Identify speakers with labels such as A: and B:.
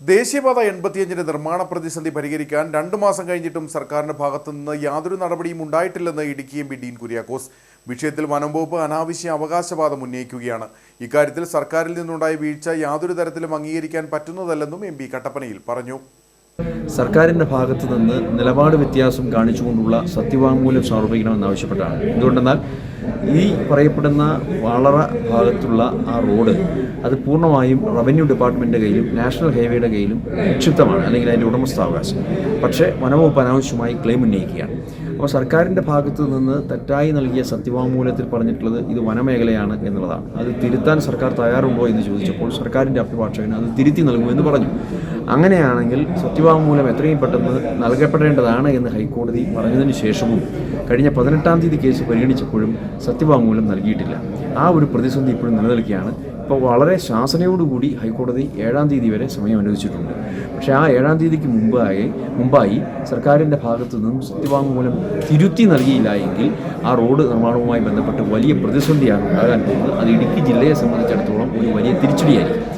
A: ദേശീയപാത എൺപത്തിയഞ്ചിന്റെ നിർമ്മാണ പ്രതിസന്ധി പരിഹരിക്കാൻ രണ്ടു മാസം കഴിഞ്ഞിട്ടും സർക്കാരിന്റെ ഭാഗത്തു നിന്ന് യാതൊരു നടപടിയും ഉണ്ടായിട്ടില്ലെന്ന് ഇടുക്കി എം പി ഡീൻ കുര്യാക്കോസ്. വിഷയത്തിൽ വനംവകുപ്പ് അനാവശ്യ അവകാശവാദം ഉന്നയിക്കുകയാണ്. ഇക്കാര്യത്തിൽ സർക്കാരിൽ നിന്നുണ്ടായ വീഴ്ച യാതൊരു തരത്തിലും അംഗീകരിക്കാൻ പറ്റുന്നതല്ലെന്നും എം കട്ടപ്പനയിൽ പറഞ്ഞു.
B: സർക്കാരിന്റെ ഭാഗത്തു നിന്ന് നിലപാട് വ്യത്യാസം കാണിച്ചുകൊണ്ടുള്ള സത്യവാങ്മൂലം സമർപ്പിക്കണമെന്നാവശ്യപ്പെട്ടാണ്. എന്തുകൊണ്ടെന്നാൽ ഈ പറയപ്പെടുന്ന വളറ ഭാഗത്തുള്ള ആ റോഡ് അത് പൂർണമായും റവന്യൂ ഡിപ്പാർട്ട്മെന്റിന്റെ കയ്യിലും നാഷണൽ ഹൈവേയുടെ കയ്യിലും നിക്ഷിപ്തമാണ് അല്ലെങ്കിൽ അതിന്റെ ഉടമസ്ഥാവകാശം. പക്ഷേ വനവകുപ്പ് അനാവശ്യമായി ക്ലെയിം ഉന്നയിക്കുകയാണ്. അപ്പോൾ സർക്കാരിന്റെ ഭാഗത്ത് നിന്ന് തെറ്റായി നൽകിയ സത്യവാങ്മൂലത്തിൽ പറഞ്ഞിട്ടുള്ളത് ഇത് വനമേഖലയാണ് എന്നുള്ളതാണ്. അത് തിരുത്താൻ സർക്കാർ തയ്യാറുണ്ടോ എന്ന് ചോദിച്ചപ്പോൾ സർക്കാരിന്റെ അഭിഭാഷകൻ അത് തിരുത്തി നൽകുമെന്ന് പറഞ്ഞു. അങ്ങനെയാണെങ്കിൽ സത്യവാങ്മൂലം എത്രയും പെട്ടെന്ന് നൽകപ്പെടേണ്ടതാണ് എന്ന് ഹൈക്കോടതി പറഞ്ഞതിന് ശേഷവും കഴിഞ്ഞ പതിനെട്ടാം തീയതി കേസ് പരിഗണിച്ചപ്പോഴും സത്യവാങ്മൂലം നൽകിയിട്ടില്ല. ആ ഒരു പ്രതിസന്ധി ഇപ്പോഴും നിലനിൽക്കുകയാണ്. ഇപ്പോൾ വളരെ ശാസനയോടുകൂടി ഹൈക്കോടതി ഏഴാം തീയതി വരെ സമയം അനുവദിച്ചിട്ടുണ്ട്. പക്ഷേ ആ ഏഴാം തീയതിക്ക് മുമ്പായി മുമ്പായി സർക്കാരിന്റെ ഭാഗത്തു നിന്നും സത്യവാങ്മൂലം തിരുത്തി നൽകിയില്ല എങ്കിൽ ആ റോഡ് നിർമ്മാണവുമായി ബന്ധപ്പെട്ട് വലിയ പ്രതിസന്ധിയാണ് ഉണ്ടാകാൻ പോകുന്നത്. അത് ഇടുക്കി ജില്ലയെ സംബന്ധിച്ചിടത്തോളം ഒരു വലിയ തിരിച്ചടിയായിരിക്കും.